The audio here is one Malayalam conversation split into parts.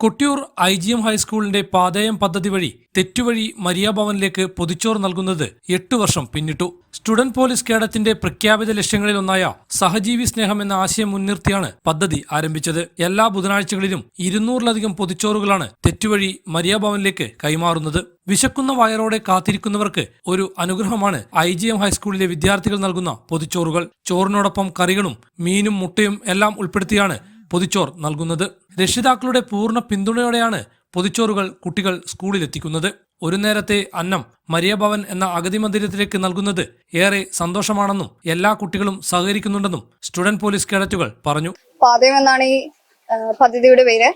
കൊട്ടിയൂർ ഐ ജി എം ഹൈസ്കൂളിന്റെ പാതയം പദ്ധതി വഴി തെറ്റുവഴി മരിയാഭവനിലേക്ക് പൊതിച്ചോർ നൽകുന്നത് എട്ടു വർഷം പിന്നിട്ടു. സ്റ്റുഡന്റ് പോലീസ് കേഡറ്റിന്റെ പ്രഖ്യാപിത ലക്ഷ്യങ്ങളിലൊന്നായ സഹജീവി സ്നേഹം എന്ന ആശയം മുൻനിർത്തിയാണ് പദ്ധതി ആരംഭിച്ചത്. എല്ലാ ബുധനാഴ്ചകളിലും ഇരുന്നൂറിലധികം പൊതിച്ചോറുകളാണ് തെറ്റുവഴി മരിയാഭവനിലേക്ക് കൈമാറുന്നത്. വിശക്കുന്ന വയറോടെ കാത്തിരിക്കുന്നവർക്ക് ഒരു അനുഗ്രഹമാണ് ഐ ജി എം ഹൈസ്കൂളിലെ വിദ്യാർത്ഥികൾ നൽകുന്ന പൊതിച്ചോറുകൾ. ചോറിനോടൊപ്പം കറികളും മീനും മുട്ടയും എല്ലാം ഉൾപ്പെടുത്തിയാണ് പൊതിച്ചോർ നൽകുന്നത്. രക്ഷിതാക്കളുടെ പൂർണ പിന്തുണയോടെയാണ് പൊതിച്ചോറുകൾ കുട്ടികൾ സ്കൂളിലെത്തിക്കുന്നത്. ഒരു നേരത്തെ അന്നം മരിയഭവൻ എന്ന അഗതി മന്ദിരത്തിലേക്ക് നൽകുന്നത് ഏറെ സന്തോഷമാണെന്നും എല്ലാ കുട്ടികളും സഹകരിക്കുന്നുണ്ടെന്നും സ്റ്റുഡന്റ് പോലീസ് കേഡറ്റുകൾ പറഞ്ഞു. എന്നാണ് ഈ പദ്ധതിയുടെ പേര്?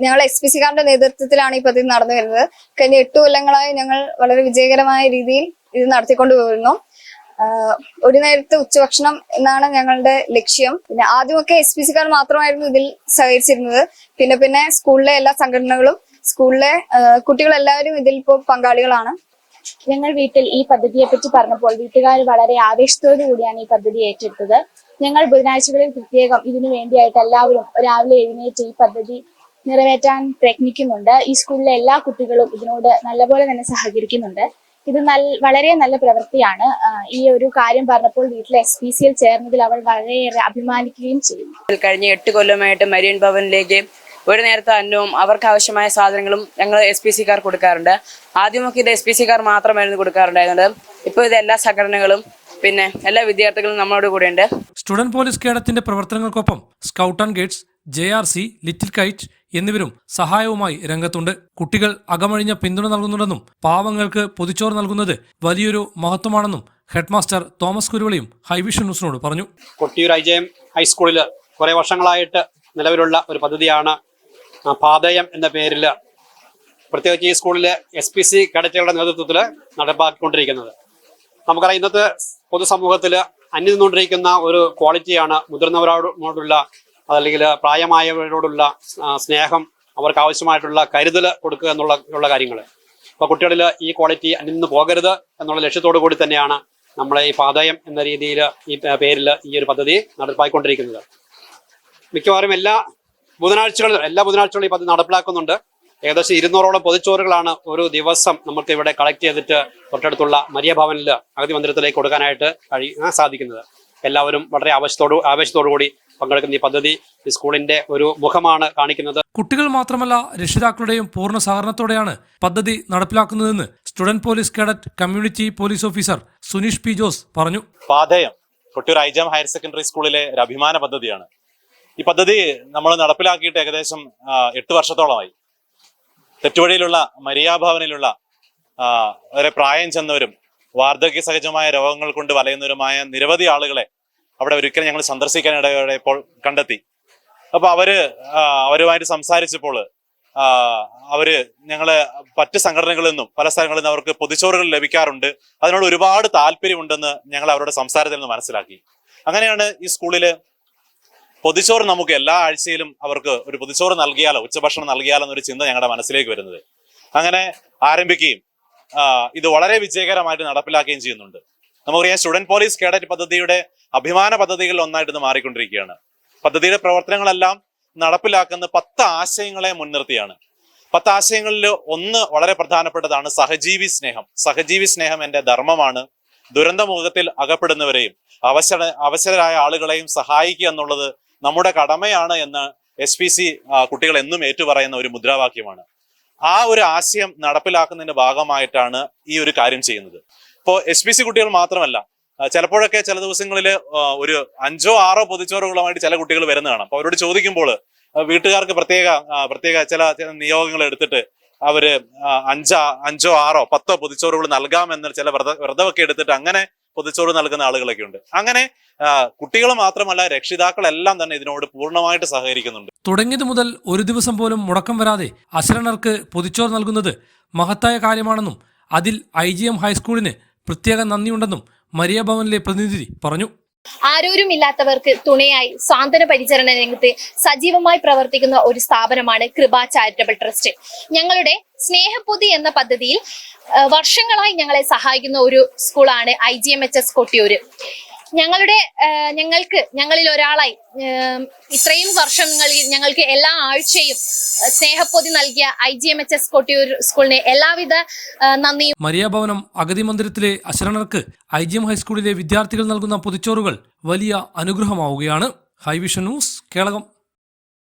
ഞങ്ങൾ എസ് പി സിക്കാരുടെ നേതൃത്വത്തിലാണ് ഈ പദ്ധതി നടന്നു വരുന്നത്. കഴിഞ്ഞ എട്ട് കൊല്ലങ്ങളായി ഞങ്ങൾ വളരെ വിജയകരമായ രീതിയിൽ ഇത് നടത്തിക്കൊണ്ടു പോരുന്നു ആ, ഒരു നേരത്തെ ഉച്ചഭക്ഷണം എന്നാണ് ഞങ്ങളുടെ ലക്ഷ്യം. പിന്നെ ആദ്യമൊക്കെ എസ് പി സിക്കാർ മാത്രമായിരുന്നു ഇതിൽ സഹകരിച്ചിരുന്നത്. പിന്നെ പിന്നെ സ്കൂളിലെ എല്ലാ സംഘടനകളും സ്കൂളിലെ കുട്ടികളെല്ലാവരും ഇതിൽ ഇപ്പോൾ പങ്കാളികളാണ്. ഞങ്ങൾ വീട്ടിൽ ഈ പദ്ധതിയെ പറ്റി പറഞ്ഞപ്പോൾ വീട്ടുകാർ വളരെ ആവേശത്തോടു കൂടിയാണ് ഈ പദ്ധതി ഏറ്റെടുത്തത്. ഞങ്ങൾ ബുധനാഴ്ചകളിൽ പ്രത്യേകം ഇതിനു വേണ്ടിയായിട്ട് എല്ലാവരും രാവിലെ എഴുന്നേറ്റ് ഈ പദ്ധതി നിറവേറ്റാൻ പ്രയത്നിക്കുന്നുണ്ട്. ഈ സ്കൂളിലെ എല്ലാ കുട്ടികളും ഇതിനോട് നല്ലപോലെ തന്നെ സഹകരിക്കുന്നുണ്ട്. ഇത് നല്ല വളരെ നല്ല പ്രവൃത്തിയാണ്. ഈ ഒരു കാര്യം പറഞ്ഞപ്പോൾ വീട്ടിലെ എസ് പി സിയിൽ ചേർന്നതിൽ അവൾ വളരെയേറെ അഭിമാനിക്കുകയും ചെയ്യും കഴിഞ്ഞ എട്ട് കൊല്ലമായിട്ട് മരിയൻ ഭവനിലേക്ക് ഒരു നേരത്തെ അന്നവും അവർക്ക് ആവശ്യമായ സാധനങ്ങളും ഞങ്ങൾ എസ് പി സിക്കാർ കൊടുക്കാറുണ്ട്. ആദ്യമൊക്കെ ഇത് എസ് പി സിക്കാർ മാത്രമായിരുന്നു കൊടുക്കാറുണ്ടായിരുന്നത്. ഇപ്പോൾ ഇത് എല്ലാ സംഘടനകളും പിന്നെ എല്ലാ വിദ്യാർത്ഥികളും നമ്മളോട് കൂടെയുണ്ട്. സ്റ്റുഡന്റ് പോലീസ് കേഡറ്റിന്റെ പ്രവർത്തനങ്ങൾക്കൊപ്പം scout and guides J R C little kite എന്നിവരും സഹായവുമായി രംഗത്തുണ്ട്. കുട്ടികൾ അകമഴിഞ്ഞ പിന്തുണ നൽകുന്നുണ്ടെന്നും പാവങ്ങൾക്ക് പൊതിച്ചോറ് നൽകുന്നത് വലിയൊരു മഹത്വമാണെന്നും ഹെഡ്മാസ്റ്റർ തോമസ് കുരുവളിയും ഹൈവിഷൻ ന്യൂസിനോട് പറഞ്ഞു. കൊട്ടിയൂർ ഐ ഹൈസ്കൂളിൽ കുറെ വർഷങ്ങളായിട്ട് നിലവിലുള്ള ഒരു പദ്ധതിയാണ് പാതയം എന്ന പേരിൽ പ്രത്യേകിച്ച് ഈ സ്കൂളിലെ എസ് പി സി കേഡറ്റുകളുടെ നേതൃത്വത്തിൽ നടപ്പാക്കിക്കൊണ്ടിരിക്കുന്നത്. നമുക്കറിയാം ഇന്നത്തെ പൊതുസമൂഹത്തിൽ അന്യം നിന്നുകൊണ്ടിരിക്കുന്ന ഒരു ക്വാളിറ്റിയാണ് മുതിർന്നവരോടുള്ള അതല്ലെങ്കിൽ പ്രായമായവരോടുള്ള സ്നേഹം അവർക്ക് ആവശ്യമായിട്ടുള്ള കരുതൽ കൊടുക്കുക എന്നുള്ള ഉള്ള കാര്യങ്ങൾ അപ്പോൾ കുട്ടികളിൽ ഈ ക്വാളിറ്റി നിന്ന് പോകരുത് എന്നുള്ള ലക്ഷ്യത്തോടു കൂടി തന്നെയാണ് നമ്മളെ ഈ പാതയം എന്ന രീതിയിൽ ഈ പേരിൽ ഈ ഒരു പദ്ധതി നടപ്പാക്കിക്കൊണ്ടിരിക്കുന്നത് മിക്കവാറും എല്ലാ ബുധനാഴ്ചകളിലും എല്ലാ ബുധനാഴ്ചകളും ഈ പദ്ധതി നടപ്പിലാക്കുന്നുണ്ട്. ഏകദേശം ഇരുന്നൂറോളം പൊതുച്ചോറുകളാണ് ഒരു ദിവസം നമുക്ക് ഇവിടെ കളക്ട് ചെയ്തിട്ട് തൊട്ടടുത്തുള്ള മരിയ ഭവനിൽ അഗതി മന്ദിരത്തിലേക്ക് കൊടുക്കാനായിട്ട് കഴി സാധിക്കുന്നത്. എല്ലാവരും വളരെ ആവശ്യത്തോടു ആവേശത്തോടു കൂടി പങ്കെടുക്കുന്ന ഈ പദ്ധതി ഈ സ്കൂളിന്റെ ഒരു മുഖമാണ് കാണിക്കുന്നത്. കുട്ടികൾ മാത്രമല്ല രക്ഷിതാക്കളുടെയും പൂർണ സഹകരണത്തോടെയാണ് പദ്ധതി നടപ്പിലാക്കുന്നതെന്ന് student police cadet community police officer Suneesh P Jose പറഞ്ഞു. പാതയം കൊട്ടിയൂർ ഐജാം ഹയർ സെക്കൻഡറി സ്കൂളിലെ ഒരു അഭിമാന പദ്ധതിയാണ്. ഈ പദ്ധതി നമ്മൾ നടപ്പിലാക്കിയിട്ട് ഏകദേശം എട്ട് വർഷത്തോളമായി. തെറ്റുവഴിയിലുള്ള മരിയാഭവനിലുള്ള ആ, വളരെ പ്രായം ചെന്നവരും വാർദ്ധക്യ സഹജമായ രോഗങ്ങൾ കൊണ്ട് വലയുന്നവരുമായ നിരവധി ആളുകളെ അവിടെ ഒരിക്കലും ഞങ്ങൾ സന്ദർശിക്കാനിടയപ്പോൾ കണ്ടെത്തി. അപ്പൊ അവർ അവരുമായിട്ട് സംസാരിച്ചപ്പോൾ അവർ ഞങ്ങളെ മറ്റ് സംഘടനകളിൽ നിന്നും പല സ്ഥലങ്ങളിൽ നിന്നും അവർക്ക് പൊതിച്ചോറുകൾ ലഭിക്കാറുണ്ട്. അതിനോട് ഒരുപാട് താല്പര്യമുണ്ടെന്ന് ഞങ്ങൾ അവരുടെ സംസാരത്തിൽ നിന്ന് മനസ്സിലാക്കി. അങ്ങനെയാണ് ഈ സ്കൂളിൽ പൊതിച്ചോറ് നമുക്ക് എല്ലാ ആഴ്ചയിലും അവർക്ക് ഒരു പൊതിച്ചോറ് നൽകിയാലോ ഉച്ചഭക്ഷണം നൽകിയാലോ എന്നൊരു ചിന്ത ഞങ്ങളുടെ മനസ്സിലേക്ക് വരുന്നത്. അങ്ങനെ ആരംഭിക്കുകയും ഇത് വളരെ വിജയകരമായിട്ട് നടപ്പിലാക്കുകയും ചെയ്യുന്നുണ്ട്. നമുക്കറിയാം സ്റ്റുഡന്റ് പോലീസ് കേഡറ്റ് പദ്ധതിയുടെ അഭിമാന പദ്ധതികളിൽ ഒന്നായിട്ട് ഇത് മാറിക്കൊണ്ടിരിക്കുകയാണ്. പദ്ധതിയുടെ പ്രവർത്തനങ്ങളെല്ലാം നടപ്പിലാക്കുന്ന പത്ത് ആശയങ്ങളെ മുൻനിർത്തിയാണ്. പത്ത് ആശയങ്ങളിൽ ഒന്ന് വളരെ പ്രധാനപ്പെട്ടതാണ് സഹജീവി സ്നേഹം. സഹജീവി സ്നേഹം എന്റെ ധർമ്മമാണ്. ദുരന്തമുഖത്തിൽ അകപ്പെടുന്നവരെയും അവസര അവശരായ ആളുകളെയും സഹായിക്കുക എന്നുള്ളത് നമ്മുടെ കടമയാണ് എന്ന് എസ് പി സി കുട്ടികൾ എന്നും ഏറ്റുപറയുന്ന ഒരു മുദ്രാവാക്യമാണ്. ആ ഒരു ആശയം നടപ്പിലാക്കുന്നതിന്റെ ഭാഗമായിട്ടാണ് ഈ ഒരു കാര്യം ചെയ്യുന്നത്. ഇപ്പോൾ എസ് പി സി കുട്ടികൾ മാത്രമല്ല ചിലപ്പോഴൊക്കെ ചില ദിവസങ്ങളിൽ ഒരു അഞ്ചോ ആറോ പൊതിച്ചോറുകളുമായിട്ട് ചില കുട്ടികൾ വരുന്ന കാണാം അപ്പൊ അവരോട് ചോദിക്കുമ്പോൾ വീട്ടുകാർക്ക് പ്രത്യേക പ്രത്യേക ചില ചില നിയോഗങ്ങൾ എടുത്തിട്ട് അവർ അഞ്ചോ അഞ്ചാ ആറോ പത്തോ പൊതിച്ചോറുകൾ നൽകാമെന്ന് ചില വ്രത വ്രതമൊക്കെ എടുത്തിട്ട് അങ്ങനെ പൊതിച്ചോറ് നൽകുന്ന ആളുകളൊക്കെ ഉണ്ട്. അങ്ങനെ കുട്ടികൾ മാത്രമല്ല രക്ഷിതാക്കളെല്ലാം തന്നെ ഇതിനോട് പൂർണമായിട്ട് സഹകരിക്കുന്നുണ്ട്. തുടങ്ങിയത് മുതൽ ഒരു ദിവസം പോലും മുടക്കം വരാതെ അശരണർക്ക് പൊതിച്ചോർ നൽകുന്നത് മഹത്തായ കാര്യമാണെന്നും അതിൽ ഐ ജി എം ഹൈസ്കൂളിന് പ്രത്യേക നന്ദിയുണ്ടെന്നും മരിയ ഭവനിലെ പ്രതിനിധി പറഞ്ഞു. ആരോരും ഇല്ലാത്തവർക്ക് തുണയായി സാന്ത്വന പരിചരണ രംഗത്ത് സജീവമായി പ്രവർത്തിക്കുന്ന ഒരു സ്ഥാപനമാണ് കൃപ ചാരിറ്റബിൾ ട്രസ്റ്റ്. ഞങ്ങളുടെ സ്നേഹപൊതി എന്ന പദ്ധതിയിൽ വർഷങ്ങളായി ഞങ്ങളെ സഹായിക്കുന്ന ഒരു സ്കൂളാണ് I G M H S Kottiyoor. ഞങ്ങളുടെ ഞങ്ങൾക്ക് ഞങ്ങളിൽ ഒരാളായി. ഇത്രയും വർഷങ്ങളിൽ ഞങ്ങൾക്ക് എല്ലാ ആഴ്ചയും സ്നേഹപ്പൊതി നൽകിയ I G M H S Kottiyoor സ്കൂളിനെ എല്ലാവിധ നന്ദിയും. മരിയാഭവനം അഗതി മന്ദിരത്തിലെ അശരണർക്ക് ഐ ജി എം ഹൈസ്കൂളിലെ വിദ്യാർത്ഥികൾ നൽകുന്ന പൊതിച്ചോറുകൾ വലിയ അനുഗ്രഹമാവുകയാണ്. ഹൈവിഷൻ ന്യൂസ് കേളകം.